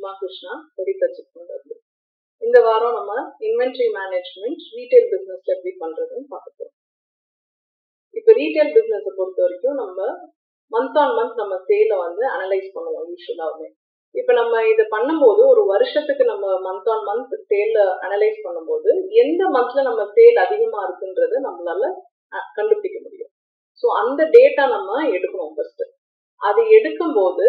உமா கிருஷ்ணா சரிதா check பண்றது இந்த வாரம் நம்ம இன்வென்ட்ரி மேனேஜ்மெண்ட் ரீட்டைல் பிஸ்னஸ்ல எப்படி பண்றதுன்னு பார்க்க போறோம். இப்போ ரீட்டைல் பிசினஸை பொறுத்த வரைக்கும் நம்ம மந்த் ஆன் மந்த் நம்ம சேலை வந்து அனலைஸ் பண்ணுவோம் யூஸ்வலாகவே இப்போ நம்ம இதை பண்ணும்போது ஒரு வருஷத்துக்கு நம்ம month on month sale analyse பண்ணும்போது எந்த மந்த்ல நம்ம சேல் அதிகமா இருக்குன்றத நம்மளால கண்டுபிடிக்க முடியும். ஸோ அந்த டேட்டா நம்ம எடுக்கணும் ஃபர்ஸ்ட் அது எடுக்கும்போது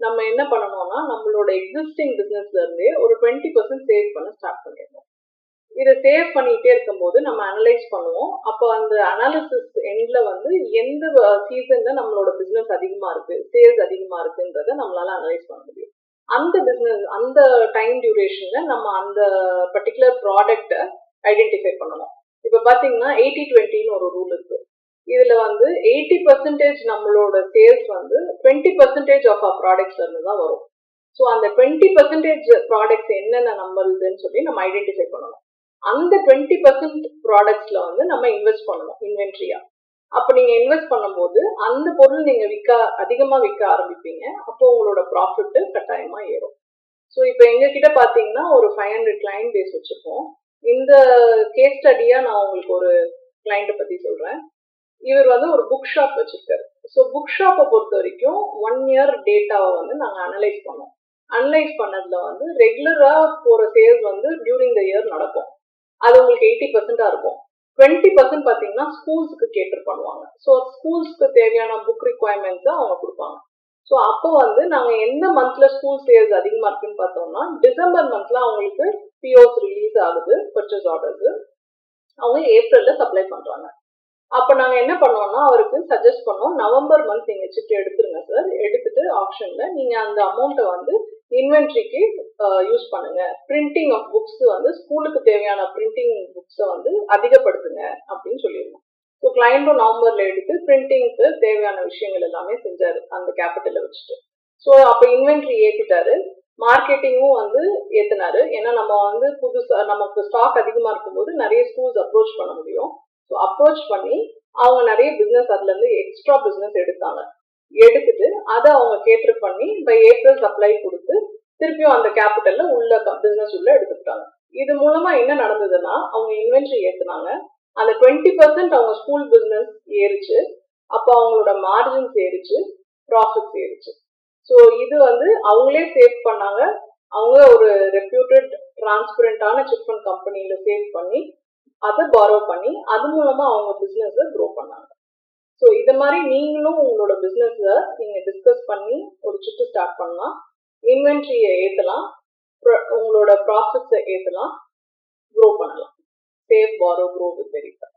நம்ம என்ன பண்ணணும்னா நம்மளோட எக்ஸிஸ்டிங் பிஸ்னஸ்ல இருந்தே ஒரு டுவெண்ட்டி பர்சன்ட் சேவ் பண்ண ஸ்டார்ட் பண்ணிடணும் இதை சேவ் பண்ணிட்டே இருக்கும்போது நம்ம அனலைஸ் பண்ணுவோம். அப்போ அந்த அனாலிசிஸ் எண்ட்ல வந்து எந்த சீசன்ல நம்மளோட பிஸ்னஸ் அதிகமா இருக்கு சேல்ஸ் அதிகமா இருக்குன்றத நம்மளால அனலைஸ் பண்ண முடியும். அந்த பிஸ்னஸ் அந்த டைம் டியூரேஷன்ல நம்ம அந்த பர்டிகுலர் ப்ராடக்ட்டை ஐடென்டிஃபை பண்ணணும். இப்போ பாத்தீங்கன்னா எயிட்டி டுவெண்ட்டின்னு ஒரு ரூல் இருக்கு. வந்து எயிட்டி பர்சன்டேஜ் நம்மளோட சேல்ஸ் வந்து டுவெண்ட்டி பர்சன்டேஜ் ஆஃப் ஆர் ப்ராடக்ட்ஸ்ல இருந்து தான் வரும். ஸோ அந்த டுவெண்ட்டி பர்சன்டேஜ் ப்ராடக்ட்ஸ் என்னென்ன நம்மளுதுன்னு சொல்லி நம்ம ஐடென்டிஃபை பண்ணணும். அந்த டுவெண்ட்டி பர்சன்ட் ப்ராடக்ட்ஸ்ல வந்து நம்ம இன்வெஸ்ட் பண்ணணும் இன்வென்ட்ரியா அப்போ நீங்க இன்வெஸ்ட் பண்ணும்போது அந்த பொருள் நீங்க விற்க அதிகமா விற்க ஆரம்பிப்பீங்க. அப்போ உங்களோட ப்ராஃபிட் கட்டாயமா ஏறும். ஸோ இப்போ எங்ககிட்ட பாத்தீங்கன்னா ஒரு ஃபைவ் ஹண்ட்ரட் கிளைண்ட் பேஸ் வச்சிருக்கோம். இந்த கேஸ் ஸ்டடியா நான் உங்களுக்கு ஒரு கிளைண்ட்டை பத்தி சொல்றேன். இவர் வந்து ஒரு புக் ஷாப் வச்சிருக்காரு. ஸோ புக் ஷாப்பை பொறுத்த வரைக்கும் ஒன் இயர் டேட்டாவை வந்து நாங்கள் அனலைஸ் பண்ணோம். அனலைஸ் பண்ணதில் வந்து ரெகுலராக போகிற சேல்ஸ் வந்து டியூரிங் த இயர் நடக்கும். அது உங்களுக்கு எயிட்டி பர்சன்டா இருக்கும். டுவெண்ட்டி பர்சன்ட் பார்த்தீங்கன்னா ஸ்கூல்ஸ்க்கு கேட்டர் பண்ணுவாங்க. ஸோ ஸ்கூல்ஸ்க்கு தேவையான புக் ரிக்குவயர்மெண்ட்ஸை அவங்க கொடுப்பாங்க. ஸோ அப்போ வந்து நாங்கள் எந்த மந்த்ல ஸ்கூல் சேல்ஸ் அதிகமாக இருக்குன்னு பார்த்தோம்னா டிசம்பர் மந்த்ல அவங்களுக்கு பிஓஸ் ரிலீஸ் ஆகுது பர்ச்சேஸ் ஆர்டர்ஸ் அவங்க ஏப்ரலில் சப்ளை பண்ணுறாங்க அப்போ நாங்கள் என்ன பண்ணோம்னா அவருக்கு சஜஸ்ட் பண்ணோம் நவம்பர் மந்த் நீங்கள் சிட்டு எடுத்துருங்க சார் எடுத்துட்டு ஆப்ஷன்ல நீங்கள் அந்த அமௌண்ட்டை வந்து இன்வென்ட்ரிக்கு யூஸ் பண்ணுங்க. பிரிண்டிங் ஆஃப் புக்ஸ் வந்து ஸ்கூலுக்கு தேவையான பிரிண்டிங் புக்ஸை வந்து அதிகப்படுத்துங்க அப்படின்னு சொல்லியிருந்தோம் ஸோ கிளைண்ட்டும் நவம்பர்ல எடுத்து பிரிண்டிங்க்கு தேவையான விஷயங்கள் எல்லாமே செஞ்சாரு அந்த கேபிட்டலை வச்சுட்டு. ஸோ அப்போ இன்வென்ட்ரி ஏற்றிட்டாரு மார்க்கெட்டிங்கும் வந்து ஏற்றினாரு ஏன்னா நம்ம வந்து புதுசாக நமக்கு ஸ்டாக் அதிகமாக இருக்கும்போது நிறைய ஸ்கூல்ஸ் அப்ரோச் பண்ண முடியும். ஸோ அப்ரோச் பண்ணி அவங்க நிறைய பிஸ்னஸ் அதுலேருந்து எக்ஸ்ட்ரா பிஸ்னஸ் எடுத்தாங்க. எடுத்துட்டு அதை அவங்க கேட்டர் பண்ணி பை ஏப்ரல் சப்ளை கொடுத்து திருப்பியும் அந்த கேபிட்டல்ல உள்ள பிஸ்னஸ் உள்ள எடுத்துக்கிட்டாங்க. இது மூலமா என்ன நடந்ததுன்னா அவங்க இன்வென்ட்ரி ஏத்துனாங்க. அந்த டுவெண்ட்டி பர்சன்ட் அவங்க ஸ்கூல் பிஸ்னஸ் ஏறிச்சு. அப்போ அவங்களோட மார்ஜின்ஸ் ஏறிச்சு. ப்ராஃபிட்ஸ் ஏறிச்சு. ஸோ இது வந்து அவங்களே சேவ் பண்ணாங்க. அவங்க ஒரு ரெப்யூட்டட் டிரான்ஸ்பரண்டான சிட் ஃபண்ட் கம்பெனியில சேவ் பண்ணி அதை பாரோ பண்ணி அது மூலமா அவங்க பிஸ்னஸை க்ரோ பண்ணாங்க. ஸோ இது மாதிரி நீங்களும் உங்களோட பிஸ்னஸை நீங்க டிஸ்கஸ் பண்ணி ஒரு சுற்று ஸ்டார்ட் பண்ணலாம். இன்வென்ட்ரியை ஏற்றலாம் உங்களோட ப்ராஃபிட்ஸை ஏற்றலாம் க்ரோ பண்ணலாம். Save borrow grow with verify